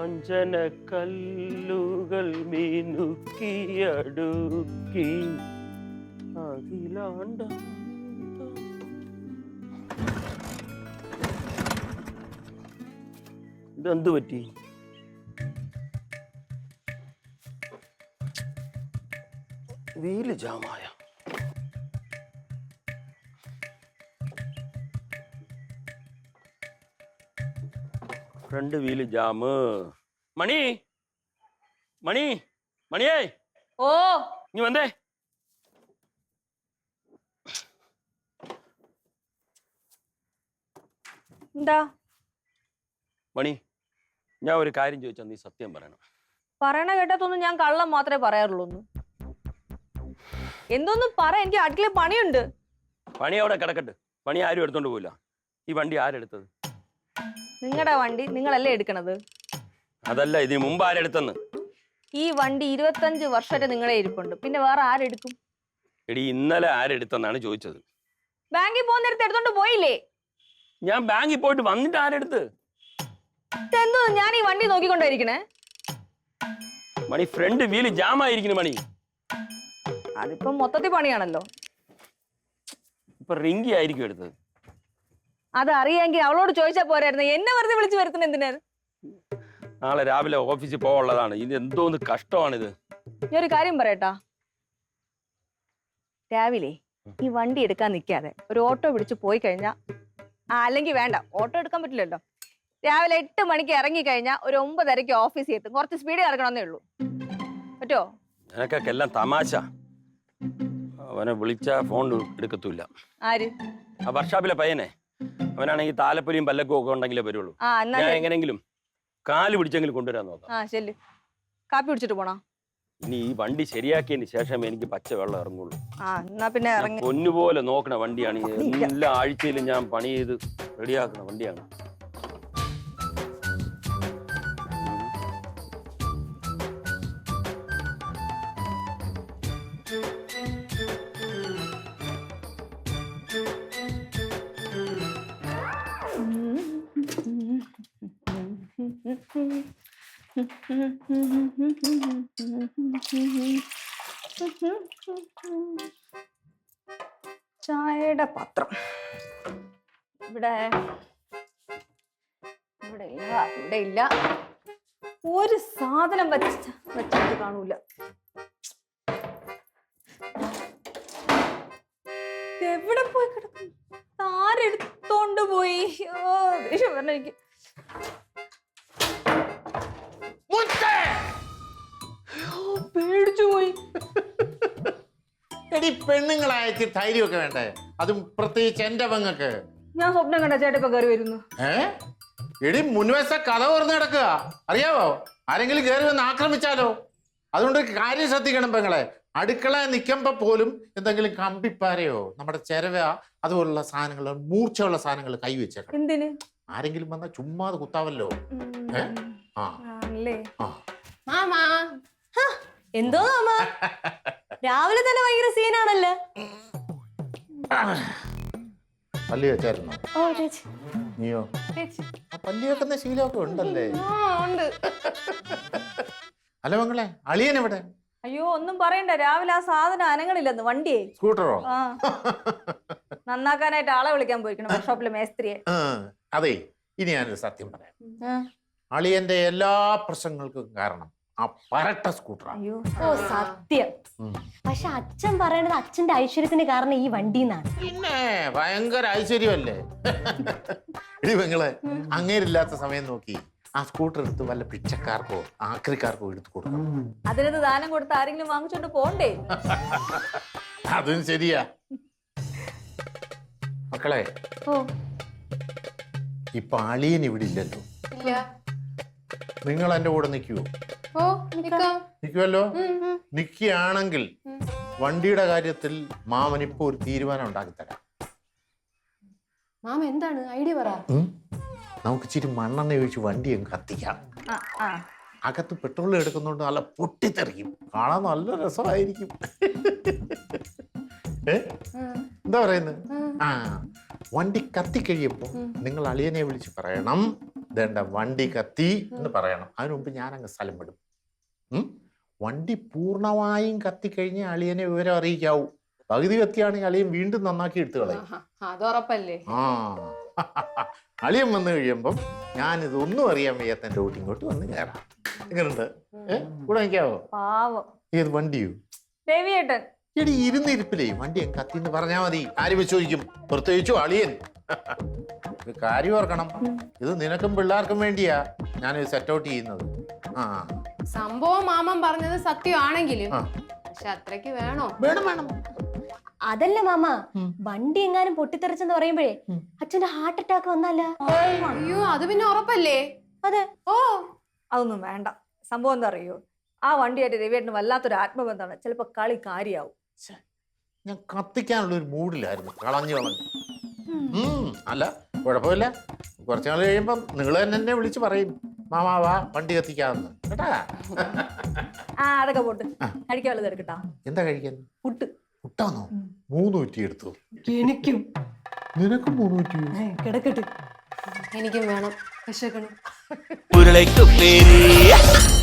അഞ്ജന കല്ലുകൾ മിനുക്കിയടുക്കി അഖിലാണ്ട ഇതെന്ത് പറ്റി wheel ജാമായ front wheel jam. Mani Mani മണിയേ ഓ. നീ വന്നേ. എന്താ? മണി ഞാൻ ഒരു കാര്യം ചോദിച്ചാൽ നീ സത്യം പറയണം. പറയണ കേട്ടതൊന്നും ഞാൻ കള്ളം മാത്രമേ പറയാറുള്ളൂ എന്തൊന്നും പറ എനിക്ക് അടുക്കളയിൽ പണിയുണ്ട്. പണി അവിടെ കിടക്കട്ടെ. പണി ആരും എടുത്തോണ്ട് പോയില്ല ഈ വണ്ടി ആരെടുത്തത്? നിങ്ങളുടെ വണ്ടി നിങ്ങളല്ലേ എടുക്കണത്? അതല്ല ഇതിന് മുമ്പ് ആരെടുത്തെന്ന് ഈ വണ്ടി ഇരുപത്തഞ്ച് വർഷമായിട്ട് നിങ്ങളെ ഇരിപ്പുണ്ട്. പിന്നെ വേറെ ആരെടുക്കും എടി ഇന്നലെ ആരെടുത്തെന്നാണ് ചോദിച്ചത്. ബാങ്കിൽ പോകുന്ന നേരത്തെ എടുത്തോണ്ട് പോയില്ലേ? ഞാൻ ബാങ്കിൽ പോയിട്ട് വന്നിട്ട് ആരെടുത്ത് എന്തോ ഞാൻ ഈ വണ്ടി നോക്കിക്കൊണ്ടായിരിക്കണേ. മണി ഫ്രണ്ട് വീൽ ജാം ആയിരിക്കുന്നു മണി. അതിപ്പം മൊത്തത്തിൽ പണിയാണല്ലോ. ഇപ്പൊ റിങ്കി ആയിരിക്കും എടുത്തത്. അത് അറിയാമെങ്കിൽ അവളോട് ചോദിച്ചാ പോരായിരുന്നു. എന്നെ വെറുതെ വിളിച്ചു വരുത്തുന്ന എന്തിനാ? നാളെ രാവിലെ ഓഫീസിൽ പോകാനുള്ളതാണ്. ഇത് എന്തോന്ന് കഷ്ടമാണിത്. ഞാൻ ഒരു കാര്യം പറയട്ടാ. രാവിലെ ഈ വണ്ടി എടുക്കാൻ നിൽക്കാതെ ഒരു ഓട്ടോ പിടിച്ച് പോയി കഴിഞ്ഞാൽ ആ അല്ലെങ്കിൽ വേണ്ട ഓട്ടോ എടുക്കാൻ പറ്റില്ലല്ലോ. രാവിലെ എട്ട് മണിക്ക് ഇറങ്ങി കഴിഞ്ഞാൽ ഒരു ഒമ്പതരയ്ക്ക് ഓഫീസിൽ എത്തും. കുറച്ച് സ്പീഡ് ഇറങ്ങണമെന്നേ ഉള്ളൂ. പറ്റോ നിനക്കൊക്കെ എല്ലാം തമാശ. അവനെ വിളിച്ച ഫോൺ എടുക്കത്തൂല്ല. ആര്? ആ വർഷാപ്പിലെ പയ്യനെ. അവനാണെങ്കിൽ താലപ്പൊലിയും പല്ലക്കും ഒക്കെ ഉണ്ടെങ്കിലേ വരുള്ളൂ. ഞാൻ എങ്ങനെങ്കിലും കാൽ പിടിച്ചെങ്കിലും കൊണ്ടുവരാൻ നോക്കാം. കാപ്പി കുടിച്ചിട്ട് പോണോ? ഇനി ഈ വണ്ടി ശരിയാക്കിയതിന് ശേഷം എനിക്ക് പച്ച വെള്ളം ഇറങ്ങുള്ളൂ. എന്നാ പിന്നെ പൊന്നുപോലെ നോക്കണ വണ്ടിയാണ്. എല്ലാ ആഴ്ചയിലും ഞാൻ പണി ചെയ്ത് റെഡിയാക്കുന്ന വണ്ടിയാണ്. ചായയുടെ പാത്രം. ഇവിടെ ഇവിടെ ഇല്ല ഇവിടെ ഇല്ല. ഒരു സാധനം വെച്ച വെച്ചിട്ട് കാണൂല. എവിടെ പോയി കിടക്കും ആരെടുത്തോണ്ട് പോയി? ഓ ദേഷ്യം പറഞ്ഞ എനിക്ക്. എടി പെണ്ണുങ്ങളായിട്ട് ധൈര്യമൊക്കെ വേണ്ടേ? അതും പ്രത്യേകിച്ച് എന്റെ പെങ്ങൾക്ക്. ഞാൻ സ്വപ്നം കണ്ട ചേട്ടൻ ഇപ്പൊ കയറി വരുന്നു. ഏ? എടി മുൻവശ കഥ തുറന്ന് കിടക്കുക. അറിയാവോ? ആരെങ്കിലും കയറി വന്ന് ആക്രമിച്ചാലോ? അതുകൊണ്ട് കാര്യം ശ്രദ്ധിക്കണം പെങ്ങളെ. അടുക്കള നിക്കുമ്പോ പോലും എന്തെങ്കിലും കമ്പിപ്പാരയോ നമ്മുടെ ചെരവ അതുപോലുള്ള സാധനങ്ങൾ മൂർച്ചയുള്ള സാധനങ്ങൾ കൈവച്ചേക്കണം എന്തിന്? ആരെങ്കിലും വന്നാൽ ചുമ്മാതെ കുത്താവല്ലോ. ഏ? ആ. ആണല്ലേ? ആ. എന്തോ മാമ? രാവിലെ തന്നെ ഭയങ്കര സീനാണല്ലേ പല്ലി വെച്ചായിരുന്നോ? ഓ ചേച്ചി. നീയോ? ചേച്ചി. ആ പല്ലി വെക്കുന്ന ശീലമൊക്കെ ഉണ്ടല്ലേ? അല്ല മങ്ങളെ അളിയൻ എവിടെ? അയ്യോ ഒന്നും പറയണ്ട. രാവിലെ ആ സാധനം അനങ്ങളില്ലെന്ന് വണ്ടിയെ. സ്കൂട്ടറോ? നന്നാക്കാനായിട്ട് ആളെ വിളിക്കാൻ പോയിരിക്കണം വർക്ക്ഷോപ്പിലെ മേസ്ത്രിയെ. അതെ ഇനി ഞാനൊരു സത്യം പറയാം. അളിയന്റെ എല്ലാ പ്രശ്നങ്ങൾക്കും കാരണം ആ പരട്ട സ്കൂട്ടറാണ് അയ്യോ ഓ സത്യം. പക്ഷെ അച്ഛൻ പറയണത് അച്ഛന്റെ ഐശ്വര്യത്തിന് കാരണം ഈ വണ്ടിന്നാണ്. പിന്നെ ഭയങ്കര ഐശ്വര്യമല്ലേ? ഇടി പെങ്ങളെ അങ്ങേരില്ലാത്ത സമയം നോക്കി ആ സ്കൂട്ടർ എടുത്ത് വല്ല പിച്ചക്കാർക്കോ ആക്രിക്കാർക്കോ എടുത്തു കൊടുക്കണം. അതിനത് ദാനം കൊടുത്ത് ആരെങ്കിലും വാങ്ങിച്ചോണ്ട് പോണ്ടേ? അതും ശരിയാ. മക്കളെ ഓ. ഇപ്പൊ അളിയൻ ഇവിടെ ഇല്ലല്ലോ. ഇല്ല. നിങ്ങൾ എന്റെ കൂടെ നിൽക്കുവോ ഓ നിക്കാം. നിൽക്കുമല്ലോ. നിൽക്കുകയാണെങ്കിൽ വണ്ടിയുടെ കാര്യത്തിൽ മാമൻ ഇപ്പൊ ഒരു തീരുമാനം ഉണ്ടാക്കി തരാം മാമ എന്താണ്? ഐഡിയ പറ? നമുക്ക് ഇച്ചിരി മണ്ണെണ്ണ ഒഴിച്ച് വണ്ടി അങ്ങ് കത്തിക്കാം. അകത്ത് പെട്രോൾ എടുക്കുന്നോണ്ട് നല്ല പൊട്ടിത്തെറിക്കും. കാണാൻ നല്ല രസമായിരിക്കും. എന്താ പറയുന്നത് ആ. വണ്ടി കത്തിക്കഴിയപ്പോ നിങ്ങൾ അളിയനെ വിളിച്ച് പറയണം. ഇതേണ്ട വണ്ടി കത്തി എന്ന് പറയണം. അതിനു മുമ്പ് ഞാനങ്ങ് സ്ഥലം വിടും? വണ്ടി പൂർണമായും കത്തിക്കഴിഞ്ഞ് അളിയനെ വിവരം അറിയിക്കാവൂ. പകുതി കത്തിയാണെങ്കിൽ അളിയൻ വീണ്ടും നന്നാക്കി എടുത്തു കളയും. ആ. അളിയൻ വന്നു കഴിയുമ്പം ഞാനിത് ഒന്നും അറിയാൻ വയ്യാത്ത എന്റെ വീട്ടിൽ ഇങ്ങോട്ട് വന്ന് കയറാം. എങ്ങനെയുണ്ട് ഏഹ് കൂടെ നിൽക്കാവോ? ഏത് വണ്ടിയോ? രവിയേട്ടൻ എടി ഇരുന്നിരിപ്പിലേ. വണ്ടി അങ്ങ് കത്തിന്ന് പറഞ്ഞാ മതി. ആര് വിശ്വസിക്കും പ്രത്യേകിച്ചു അളിയൻ. ഒരു കാര്യം ഓർക്കണം. ഇത് നിനക്കും പിള്ളേർക്കും വേണ്ടിയാ ഞാൻ സെറ്റ് ഔട്ട് ചെയ്യുന്നത്. ആ. സംഭവം മാമൻ പറഞ്ഞത് സത്യമാണെങ്കിലും ആ. പക്ഷെ അത്രയ്ക്ക് വേണോ? വേണം വേണം. അതല്ല മാമ വണ്ടി എങ്ങാനും പൊട്ടിത്തെറിച്ചെന്ന് പറയുമ്പോഴേ അച്ഛന്റെ ഹാർട്ട് അറ്റാക്ക് വന്നല്ല? അയ്യോ അത് പിന്നെ ഉറപ്പല്ലേ? അതെ. ഓ. അതൊന്നും വേണ്ട. സംഭവം എന്താ അറിയോ? ആ വണ്ടിയായിട്ട് രവിയേട്ടന് വല്ലാത്തൊരു ആത്മബന്ധമാണ്. ചിലപ്പോ കളി കാര്യാവും. ഞാൻ കത്തിക്കാനുള്ള ഒരു മൂഡിലായിരുന്നു. കളഞ്ഞു കളഞ്ഞു. അല്ല കുഴപ്പമില്ല. കുറച്ച് നാൾ കഴിയുമ്പം നിങ്ങൾ തന്നെ എന്നെ വിളിച്ച് പറയും. മാമാ വാ വണ്ടി കത്തിക്കാന്ന് കേട്ടാ? ആ അതൊക്കെ പോട്ട്. എടുക്കട്ടാ. എന്താ കഴിക്കാൻ? പുട്ട്. പുട്ടാന്നോ? മൂന്ന് കുറ്റി എടുത്തു. എനിക്കും. നിനക്കും മൂന്നൂറ്റി കിടക്കട്ടെ. എനിക്കും വേണം. വിശക്കണം. ഉരുളയ്ക്ക് പേര്